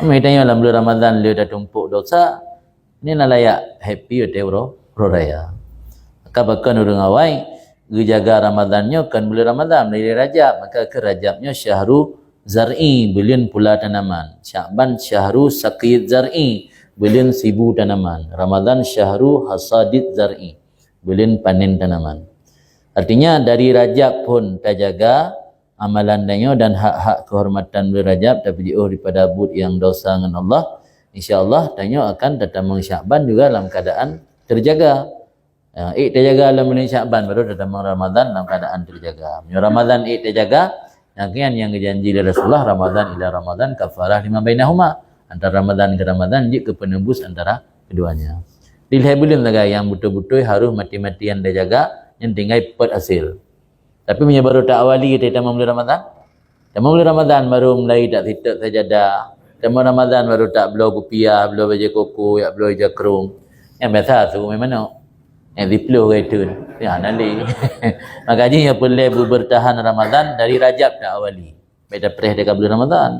Mai tanya dalam bulan Ramadan dia dah tumpuk dosa. Ini nak layak happy atau ro ro raya. Maka bahkan orang awai dia jaga Ramadannya kan bulan Ramadan dari Rajab maka ke Rajabnya syahru zar'i bulan pula tanaman. Syakban syahru saqid zar'i bulan sibu tanaman. Ramadan syahru hasadid zar'i bulan panen tanaman. Artinya dari Rajab pun tak jaga amalan danyo dan hak-hak kehormatan bulan Rajab tapi jauh daripada bud yang dosa dengan Allah insyaallah danyo akan datang Syakban juga dalam keadaan terjaga Ya, ik terjaga dalam bulan Syakban baru datang Ramadan dalam keadaan terjaga. Yang Ramadan ik terjaga yang kian yang dijanji oleh Rasulullah Ramadan ila Ramadan kafarah lima bainahuma. Antara Ramadan ke Ramadan jik ke penembus antara keduanya. Belum lagi yang betul-betul harus mati-matian dia jaga yang tinggal pet hasil. Tapi punya baru tak awali kita tamam bulan Ramadan. Tamam bulan Ramadan baru mulai tak titik sajadah. Tamam Ramadan baru tak belau kupiah, belau baju koko, ya belau jakrung. Yang biasa tu memang yang dipluh ke itu. Ya nanti. Makanya yang boleh bertahan Ramadan dari Rajab tak awali. Beda perih dekat bulan Ramadan.